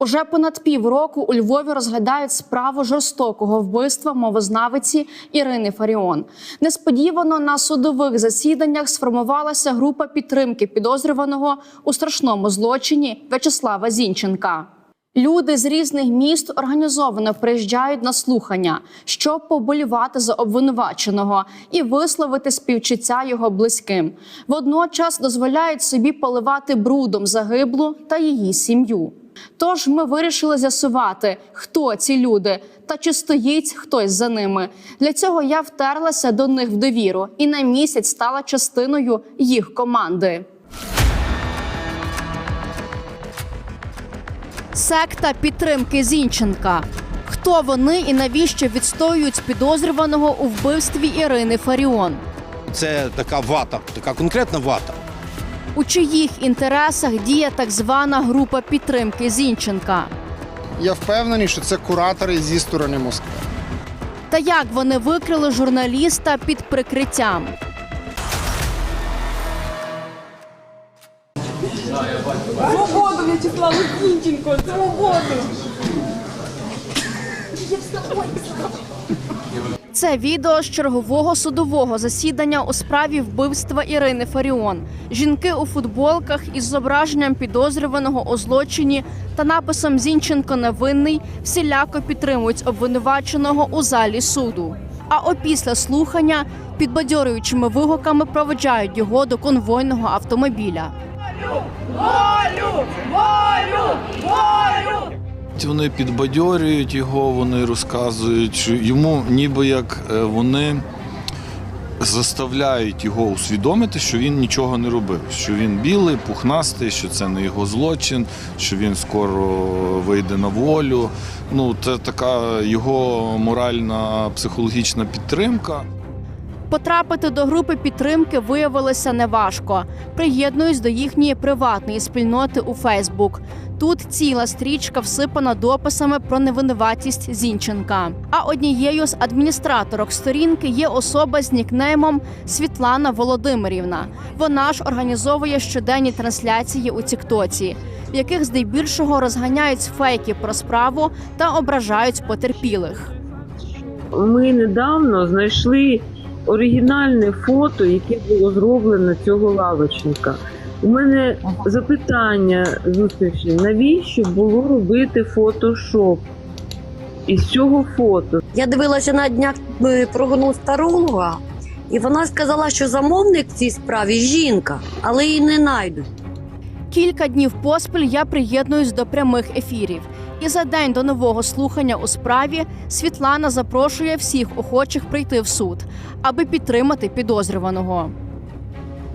Уже понад півроку у Львові розглядають справу жорстокого вбивства мовознавиці Ірини Фаріон. Несподівано на судових засіданнях сформувалася група підтримки підозрюваного у страшному злочині В'ячеслава Зінченка. Люди з різних міст організовано приїжджають на слухання, щоб поболівати за обвинуваченого і висловити співчуття його близьким. Водночас дозволяють собі поливати брудом загиблу та її сім'ю. Тож ми вирішили з'ясувати, хто ці люди та чи стоїть хтось за ними. Для цього я втерлася до них в довіру і на місяць стала частиною їх команди. Секта підтримки Зінченка. Хто вони і навіщо відстоюють підозрюваного у вбивстві Ірини Фаріон? Це така вата, така конкретна вата. У чиїх інтересах діє так звана група підтримки Зінченка? Я впевнений, що це куратори зі сторони Москви. Та як вони викрили журналіста під прикриттям? Свободу В'ячеславу Зінченко! Свободу! Це відео з чергового судового засідання у справі вбивства Ірини Фаріон. Жінки у футболках із зображенням підозрюваного у злочині та написом Зінченко невинний всіляко підтримують обвинуваченого у залі суду. А опісля слухання підбадьорюючими вигуками проведжають його до конвойного автомобіля. Волю! Волю! Волю! Вони підбадьорюють його, вони розказують, що йому ніби як е, вони заставляють його усвідомити, що він нічого не робив, що він білий, пухнастий, що це не його злочин, що він скоро вийде на волю. Ну, це така його моральна психологічна підтримка. Потрапити до групи підтримки виявилося неважко. Приєднуюсь до їхньої приватної спільноти у Фейсбук. Тут ціла стрічка всипана дописами про невинуватість Зінченка. А однією з адміністраторок сторінки є особа з нікнеймом Світлана Володимирівна. Вона ж організовує щоденні трансляції у Тіктоці, в яких здебільшого розганяють фейки про справу та ображають потерпілих. Ми недавно знайшли оригінальне фото, яке було зроблено цього лавочника. У мене запитання зустрічі, навіщо було робити фотошоп із цього фото? Я дивилася на днях е, прогону старолога, і вона сказала, що замовник в цій справі жінка, але її не знайдуть. Кілька днів поспіль я приєднуюсь до прямих ефірів. І за день до нового слухання у справі Світлана запрошує всіх охочих прийти в суд, аби підтримати підозрюваного.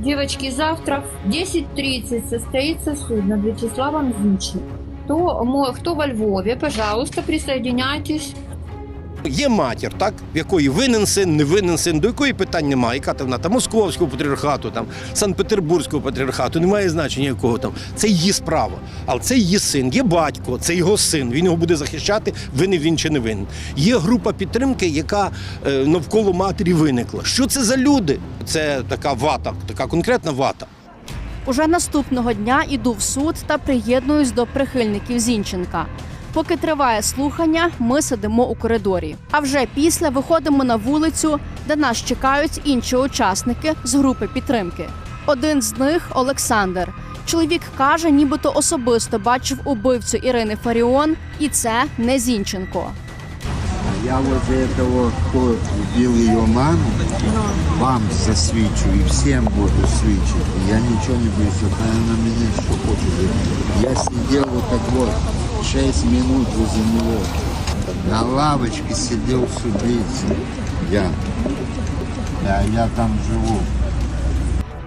Девочки, завтра в 10.30 состоится суд над Вячеславом Зинченко. Кто, кто во Львове, пожалуйста, присоединяйтесь. Є матір, так, в якої винен син, не винен син, до якої питань немає. Яка там вона там московського патріархату, там Санкт-Петербурзького патріархату, немає значення якого там. Це її справа. Але це її син, є батько, це його син. Він його буде захищати, винен він чи не винен. Є група підтримки, яка е, навколо матері виникла. Що це за люди? Це така вата, така конкретна вата. Уже наступного дня іду в суд та приєднуюсь до прихильників Зінченка. Поки триває слухання, ми сидимо у коридорі. А вже після виходимо на вулицю, де нас чекають інші учасники з групи підтримки. Один з них Олександр. Чоловік каже, нібито особисто бачив убивцю Ірини Фаріон, і це не Зінченко. Я возле этого, кто убил ее маму, вам засвечу и всем буду свечить. Я ничего не боюсь, вот она меня что хочет. Я сидел вот так вот 6 минут возле него. На лавочке сидел с убийцей. Я. Да, я там живу.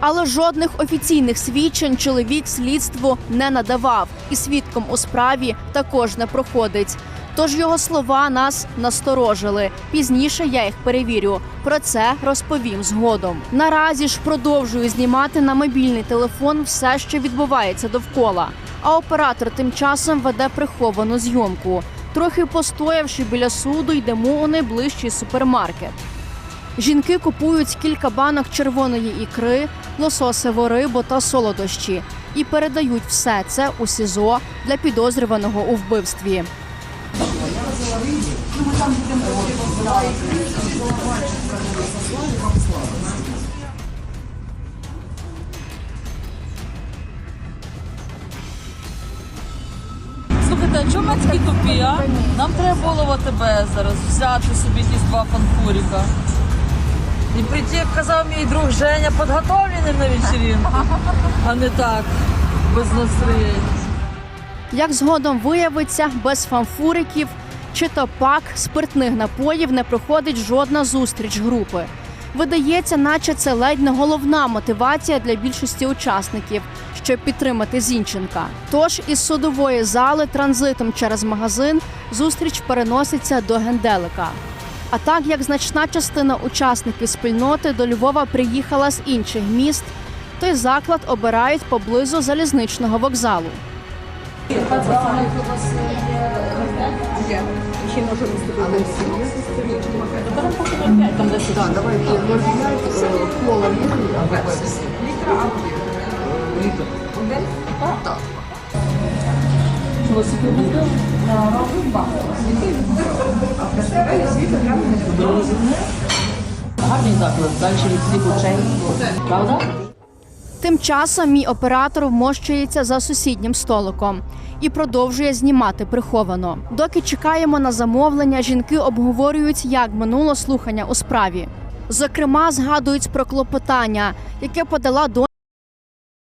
Але жодних офіційних свідчень чоловік слідству не надавав, і свідком у справі також не проходить. Тож його слова нас насторожили. Пізніше я їх перевірю. Про це розповім згодом. Наразі ж продовжую знімати на мобільний телефон все, що відбувається довкола. А оператор тим часом веде приховану зйомку. Трохи постоявши біля суду, йдемо у найближчий супермаркет. Жінки купують кілька банок червоної ікри, лососеву рибу та солодощі. і передають все це у СІЗО для підозрюваного у вбивстві. Слухайте, а чому ми такі тупі, а? Нам треба було в АТБ зараз взяти собі якісь два фанфуріка. І прийти, як казав мій друг Женя, підготовленим на вечеринку, а не так, без настроєння. Як згодом виявиться, без фанфуриків чи то пак спиртних напоїв не проходить жодна зустріч групи. Видається, наче це ледь не головна мотивація для більшості учасників, щоб підтримати Зінченка. Тож із судової зали транзитом через магазин зустріч переноситься до генделика. А так як значна частина учасників спільноти до Львова приїхала з інших міст, той заклад обирають поблизу залізничного вокзалу. Еще можем выступить в Там поки 0,5, там до 6. Да, давай 0,5, кола есть? Литра а Литр. Да? Да. Гарний заклад, далі від всіх учень. Правда? Тим часом мій оператор вмощується за сусіднім столиком і продовжує знімати приховано. Доки чекаємо на замовлення, жінки обговорюють, як минуло слухання у справі. Зокрема, згадують про клопотання, яке подала донька